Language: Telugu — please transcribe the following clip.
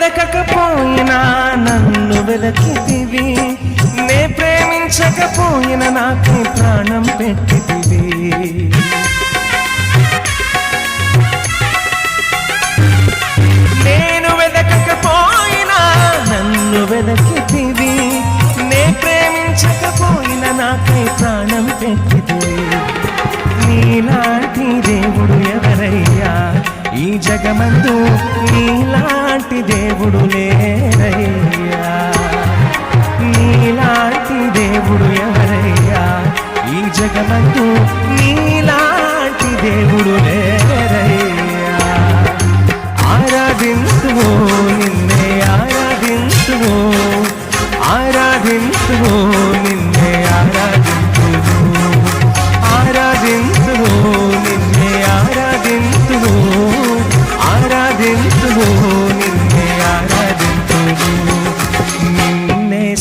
వెదకకపోయినా నన్ను వెదకితివి నే ప్రేమించకపోయినా నాకు ప్రాణం పెట్టితివి. నేను వెదకకపోయినా నన్ను వెదకితివి. నే ప్రేమించకపోయినా నాకు ప్రాణం పెట్టి జగమందు నీలాంటి దేవుడు లేరయ్యా. నీలాంటి దేవుడు ఎవరయ్యా? ఈ జగమందు నీలాంటి దేవుడు లేరయ్యా. ఆరాధించువు నిన్నే ఆరాధించువు ఆరాధించువు